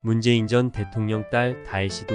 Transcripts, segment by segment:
문재인 전 대통령 딸 다혜 씨도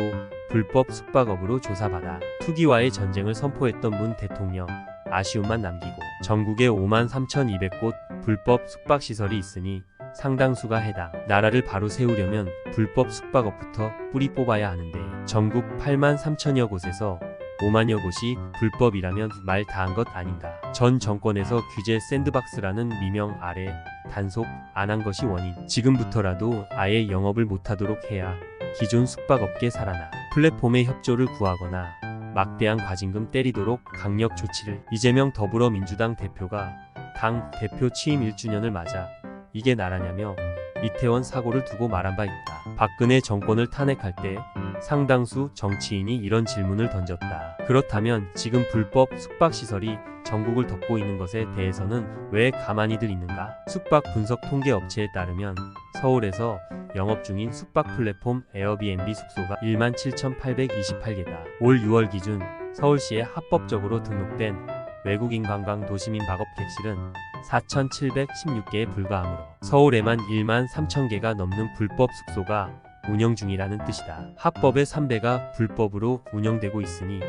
불법 숙박업으로 조사받아 투기와의 전쟁을 선포했던 문 대통령 아쉬움만 남기고 전국에 5만 3,200곳 불법 숙박시설이 있으니 상당수가 해당. 나라를 바로 세우려면 불법 숙박업부터 뿌리 뽑아야 하는데 전국 8만 3천여 곳에서 5만여 곳이 불법이라면 말 다한 것 아닌가. 전 정권에서 규제 샌드박스라는 미명 아래 단속 안 한 것이 원인. 지금부터라도 아예 영업을 못하도록 해야 기존 숙박업계 살아나 플랫폼에 협조를 구하거나 막대한 과징금 때리도록 강력 조치를 이재명 더불어민주당 대표가 당 대표 취임 1주년을 맞아 이게 나라냐며 이태원 사고를 두고 말한 바 있다. 박근혜 정권을 탄핵할 때 상당수 정치인이 이런 질문을 던졌다. 그렇다면 지금 불법 숙박시설이 전국을 덮고 있는 것에 대해서는 왜 가만히들 있는가? 숙박 분석 통계 업체에 따르면 서울에서 영업 중인 숙박 플랫폼 에어비앤비 숙소가 17,828개다. 올 6월 기준 서울시에 합법적으로 등록된 외국인 관광 도시민 박업 객실은 4,716개에 불과하므로 서울에만 1만 3천 개가 넘는 불법 숙소가 운영 중이라는 뜻이다. 합법의 3배가 불법으로 운영되고 있으니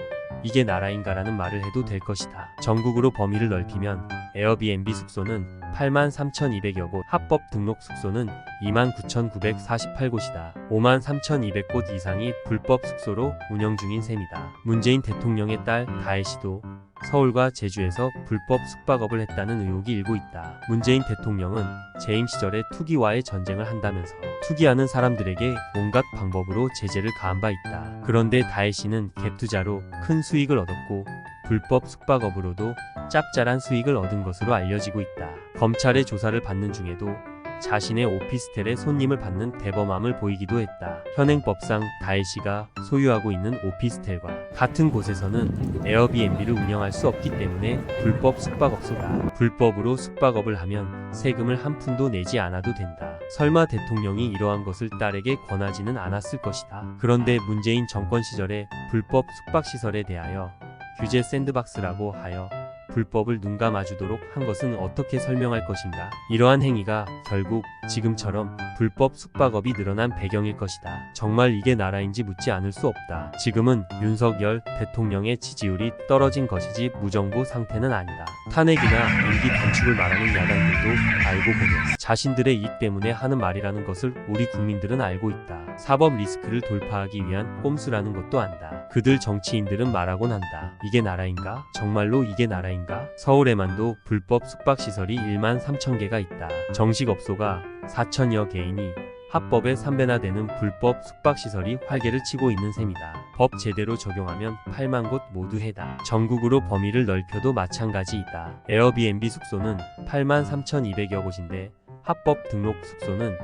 이게 나라인가라는 말을 해도 될 것이다. 전국으로 범위를 넓히면 에어비앤비 숙소는 8만 3,200여 곳, 합법 등록 숙소는 2만 9,948곳이다. 5만 3,200곳 이상이 불법 숙소로 운영 중인 셈이다. 문재인 대통령의 딸 다혜씨도 서울과 제주에서 불법 숙박업을 했다는 의혹이 일고 있다. 문재인 대통령은 재임 시절에 투기와의 전쟁을 한다면서 투기하는 사람들에게 온갖 방법으로 제재를 가한 바 있다. 그런데 다혜 씨는 갭 투자로 큰 수익을 얻었고 불법 숙박업으로도 짭짤한 수익을 얻은 것으로 알려지고 있다. 검찰의 조사를 받는 중에도 자신의 오피스텔에 손님을 받는 대범함을 보이기도 했다. 현행법상 다혜 씨가 소유하고 있는 오피스텔과 같은 곳에서는 에어비앤비를 운영할 수 없기 때문에 불법 숙박업소다. 불법으로 숙박업을 하면 세금을 한 푼도 내지 않아도 된다. 설마 대통령이 이러한 것을 딸에게 권하지는 않았을 것이다. 그런데 문재인 정권 시절에 불법 숙박시설에 대하여 규제 샌드박스라고 하여 불법을 눈 감아주도록 한 것은 어떻게 설명할 것인가? 이러한 행위가 결국 지금처럼 불법 숙박업이 늘어난 배경일 것이다. 정말 이게 나라인지 묻지 않을 수 없다. 지금은 윤석열 대통령의 지지율이 떨어진 것이지 무정부 상태는 아니다. 탄핵이나 임기 단축을 말하는 야당들도 알고 보면 자신들의 이익 때문에 하는 말이라는 것을 우리 국민들은 알고 있다. 사법 리스크를 돌파하기 위한 꼼수라는 것도 안다. 그들 정치인들은 말하곤 한다. 이게 나라인가? 정말로 이게 나라인가? 서울에만도 불법 숙박시설이 1만 3천 개가 있다. 정식업소가 4천여 개이니 합법의 3배나 되는 불법 숙박시설이 활개를 치고 있는 셈이다. 법 제대로 적용하면 8만 곳 모두 해당. 전국으로 범위를 넓혀도 마찬가지이다. 에어비앤비 숙소는 8만 3,200여 곳인데 합법 등록 숙소는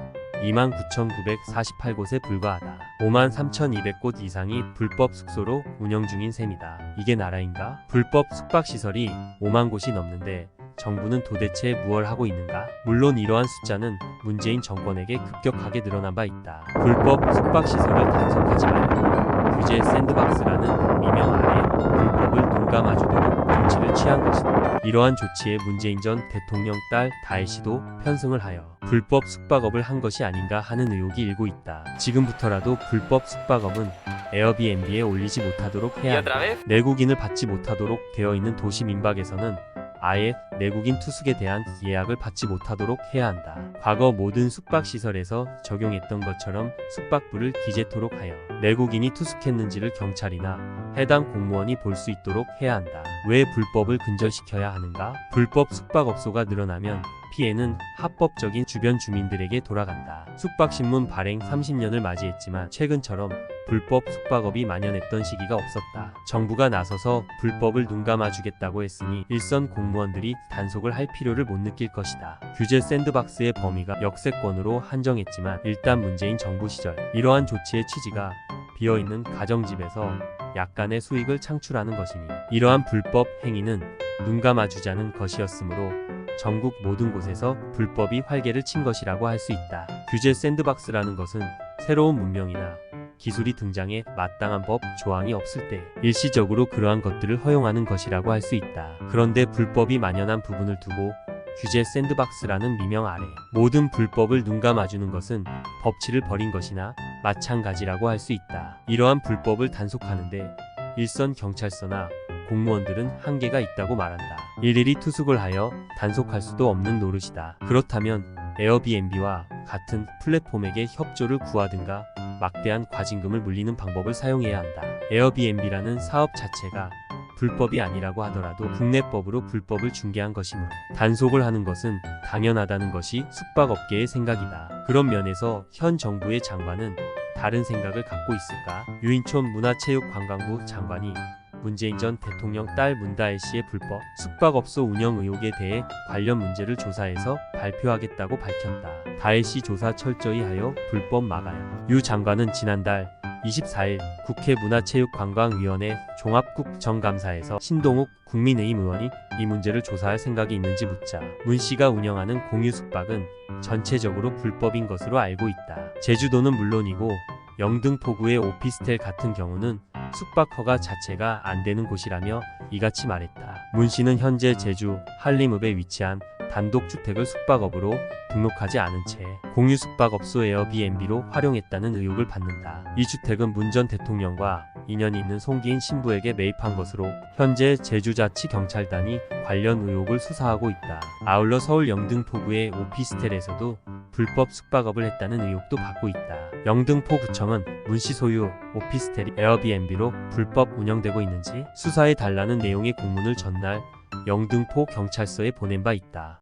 29,948곳에 불과하다. 5만 3,200곳 이상이 불법 숙소로 운영 중인 셈이다. 이게 나라인가? 불법 숙박시설이 5만 곳이 넘는데 정부는 도대체 무얼 하고 있는가? 물론 이러한 숫자는 문재인 정권에게 급격하게 늘어난 바 있다. 불법 숙박시설을 단속하지 말고 규제 샌드박스라는 미명 아래 불법을 눈 감아주도록 조치를 취한 것이다. 이러한 조치에 문재인 전 대통령 딸 다혜 씨도 편승을 하여 불법 숙박업을 한 것이 아닌가 하는 의혹이 일고 있다. 지금부터라도 불법 숙박업은 에어비앤비에 올리지 못하도록 ¿Y 해야 한다. 내국인을 받지 못하도록 되어 있는 도시 민박에서는 아예 내국인 투숙에 대한 예약을 받지 못하도록 해야 한다. 과거 모든 숙박시설에서 적용했던 것처럼 숙박부를 기재토록 하여 내국인이 투숙했는지를 경찰이나 해당 공무원이 볼 수 있도록 해야 한다. 왜 불법을 근절시켜야 하는가? 불법 숙박업소가 늘어나면 피해는 합법적인 주변 주민들에게 돌아간다. 숙박신문 발행 30년을 맞이했지만 최근처럼 불법 숙박업이 만연했던 시기가 없었다. 정부가 나서서 불법을 눈감아 주겠다고 했으니 일선 공무원들이 단속을 할 필요를 못 느낄 것이다. 규제 샌드박스의 범위가 역세권으로 한정했지만 일단 문재인 정부 시절 이러한 조치의 취지가 비어있는 가정집에서 약간의 수익을 창출하는 것이니 이러한 불법 행위는 눈 감아 주자는 것이었으므로 전국 모든 곳에서 불법이 활개를 친 것이라고 할 수 있다. 규제 샌드박스라는 것은 새로운 문명이나 기술이 등장해 마땅한 법 조항이 없을 때 일시적으로 그러한 것들을 허용하는 것이라고 할 수 있다. 그런데 불법이 만연한 부분을 두고 규제 샌드박스라는 미명 아래 모든 불법을 눈 감아주는 것은 법치를 벌인 것이나 마찬가지라고 할 수 있다. 이러한 불법을 단속하는데 일선 경찰서나 공무원들은 한계가 있다고 말한다. 일일이 투숙을 하여 단속할 수도 없는 노릇이다. 그렇다면 에어비앤비와 같은 플랫폼에게 협조를 구하든가 막대한 과징금을 물리는 방법을 사용해야 한다. 에어비앤비라는 사업 자체가 불법이 아니라고 하더라도 국내법으로 불법을 중개한 것이므로 단속을 하는 것은 당연하다는 것이 숙박업계의 생각이다. 그런 면에서 현 정부의 장관은 다른 생각을 갖고 있을까? 유인촌 문화체육관광부 장관이 문재인 전 대통령 딸 문다혜 씨의 불법 숙박업소 운영 의혹에 대해 관련 문제를 조사해서 발표하겠다고 밝혔다. 다혜 씨 조사 철저히 하여 불법 막아야. 유 장관은 지난달 24일 국회 문화체육관광위원회 종합국정감사에서 신동욱 국민의힘 의원이 이 문제를 조사할 생각이 있는지 묻자 문 씨가 운영하는 공유 숙박은 전체적으로 불법인 것으로 알고 있다. 제주도는 물론이고 영등포구의 오피스텔 같은 경우는 숙박 허가 자체가 안 되는 곳이라며 이같이 말했다. 문 씨는 현재 제주 한림읍에 위치한 단독주택을 숙박업으로 등록하지 않은 채 공유 숙박업소 에어비앤비로 활용했다는 의혹을 받는다. 이 주택은 문 전 대통령과 인연이 있는 송기인 신부에게 매입한 것으로 현재 제주자치경찰단이 관련 의혹을 수사하고 있다. 아울러 서울 영등포구의 오피스텔에서도 불법 숙박업을 했다는 의혹도 받고 있다. 영등포구청은 문씨 소유 오피스텔이 에어비앤비로 불법 운영되고 있는지 수사해 달라는 내용의 공문을 전날 영등포 경찰서에 보낸 바 있다.